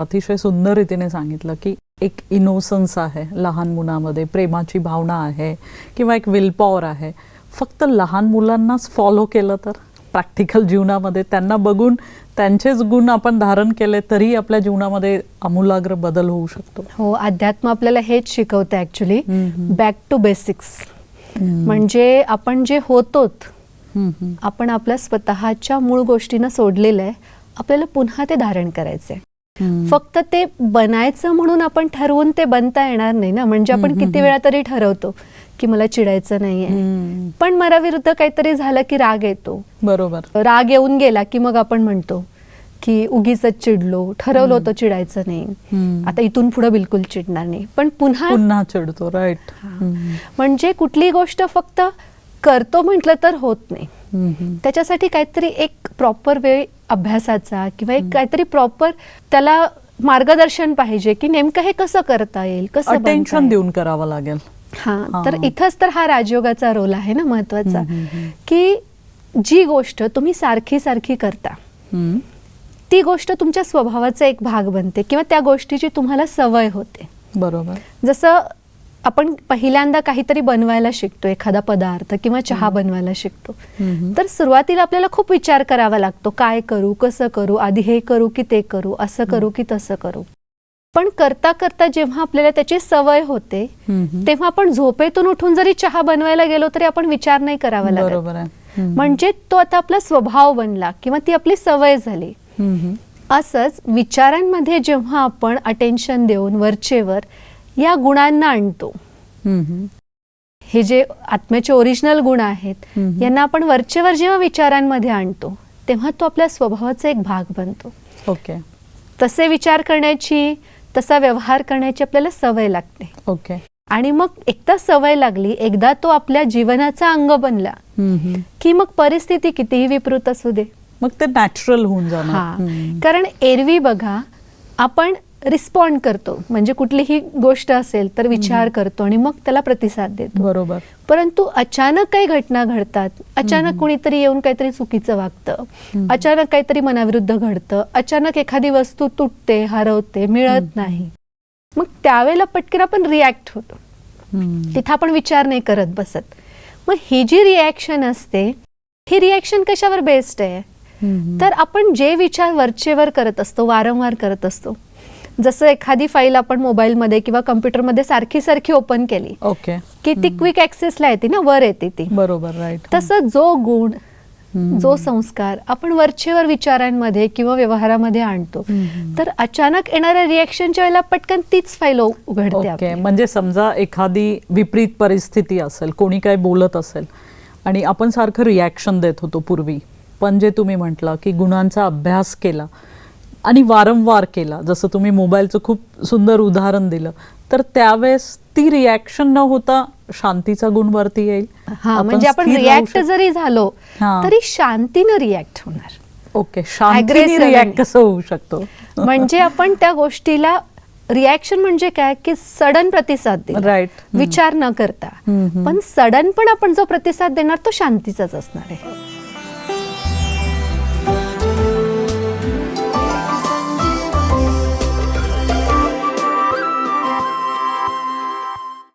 अतिशय सुंदर रीतीने सांगितलं की एक इनोसन्स आहे लहान मुलामध्ये प्रेमाची भावना आहे किंवा एक विलपॉवर आहे फक्त लहान मुलांनाच फॉलो केलं तर प्रॅक्टिकल जीवनामध्ये त्यांना बघून त्यांचेच गुण आपण धारण केले तरी आपल्या जीवनामध्ये आमूलाग्र बदल होऊ शकतो हो अध्यात्म आपल्याला हेच शिकवतं ऍक्च्युली. बॅक टू बेसिक्स म्हणजे आपण जे होतोत. आपण आपल्या स्वतःच्या मूळ गोष्टीनं सोडलेलं आहे आपल्याला पुन्हा ते धारण करायचंय. फक्त ते बनायचं म्हणून आपण ठरवून ते बनता येणार नाही ना. म्हणजे आपण किती. वेळा तरी ठरवतो की मला चिडायचं नाहीये. पण मनाविरुद्ध काहीतरी झालं की राग येतो. बरोबर. राग येऊन गेला की मग आपण म्हणतो की उगीच चिडलो ठरवलं होतं चिडायचं नाही. आता इथून पुढे बिलकुल चिडणार नाही. पण पुन्हा पुन्हा चिडतो राईट म्हणजे कुठली गोष्ट फक्त करतो म्हटलं तर होत नाही. त्याच्यासाठी काहीतरी एक प्रॉपर वेळ अभ्यासाचा किंवा एक काहीतरी प्रॉपर त्याला मार्गदर्शन पाहिजे की नेमकं हे कसं करता येईल कसं अटेन्शन येईल. देऊन करावं लागेल हा तर. इथंच तर हा राजयोगाचा रोल आहे ना महत्त्वाचा. की जी गोष्ट तुम्ही सारखी सारखी करता. ती गोष्ट तुमच्या स्वभावाचा एक भाग बनते किंवा त्या गोष्टीची तुम्हाला सवय होते बरोबर जसं आपण पहिल्यांदा काहीतरी बनवायला शिकतो एखादा पदार्थ किंवा चहा बनवायला शिकतो. तर सुरुवातीला आपल्याला खूप विचार करावा लागतो काय करू कसं करू आधी हे करू की ते करू असं करू की तसं करू पण करता करता जेव्हा आपल्याला त्याची सवय होते. तेव्हा आपण झोपेतून उठून जरी चहा बनवायला गेलो तरी आपण विचार नाही करावा लागत. म्हणजे तो आता आपला स्वभाव बनला किंवा ती आपली सवय झाली. असंच विचारांमध्ये जेव्हा आपण अटेन्शन देऊन वरचेवर या गुणांना आणतो. हे जे आत्म्याचे ओरिजिनल गुण आहेत. यांना आपण वरचेवर जेव्हा विचारांमध्ये आणतो तेव्हा तो आपल्या स्वभावाचा एक भाग बनतो ओके तसे विचार करण्याची तसा व्यवहार करण्याची आपल्याला सवय लागते ओके आणि मग एकदा सवय लागली एकदा तो आपल्या जीवनाचा अंग बनला. की मग परिस्थिती कितीही विपरीत असू दे मग ते नॅचरल होऊन जाणार. कारण एरवी बघा आपण रिस्पॉन्ड करतो. म्हणजे कुठलीही गोष्ट असेल तर विचार करतो आणि मग त्याला प्रतिसाद देतो. बरोबर. परंतु अचानक काही घटना घडतात. अचानक कुणीतरी येऊन काहीतरी चुकीचं वागतं. अचानक काहीतरी मनाविरुद्ध घडतं. अचानक एखादी वस्तू तुटते हरवते मिळत नाही. मग त्यावेळेला पटकन आपण रिॲक्ट होतो. तिथं आपण विचार नाही करत बसत. मग ही जी रिॲक्शन असते ही रिॲक्शन कशावर बेस्ड आहे. तर आपण जे विचार वरचेवर करत असतो वारंवार करत असतो जसं एखादी फाईल आपण मोबाईलमध्ये किंवा कम्प्युटरमध्ये सारखी सारखी ओपन केली ओके की ती क्विक ऍक्सेसला येते ना वर येते ती. बरोबर राईट तसं जो गुण जो संस्कार आपण वरचेवर विचारांमध्ये किंवा व्यवहारामध्ये आणतो. तर अचानक येणाऱ्या रिॲक्शनच्या वेळेला पटकन तीच फाईल उघडते. म्हणजे समजा एखादी विपरीत परिस्थिती असेल कोणी काय बोलत असेल आणि आपण सारखं रिॲक्शन देत होतो पूर्वी पण जे तुम्ही म्हटलं की गुणांचा अभ्यास केला आणि वारंवार केला. जसं तुम्ही मोबाईलचं खूप सुंदर उदाहरण दिलं तर त्यावेळेस ती रिॲक्शन न होता शांतीचा गुण वरती येईल. हा म्हणजे आपण रिॲक्ट जरी झालो. तरी शांतीनं रिॲक्ट होणार. ओके शांतीने रिॲक्ट. कसं होऊ शकतो? म्हणजे आपण त्या गोष्टीला रिॲक्शन म्हणजे काय? की सडन प्रतिसाद देणार राईट विचार न करता. पण सडन पण आपण जो प्रतिसाद देणार तो शांतीचाच असणार आहे.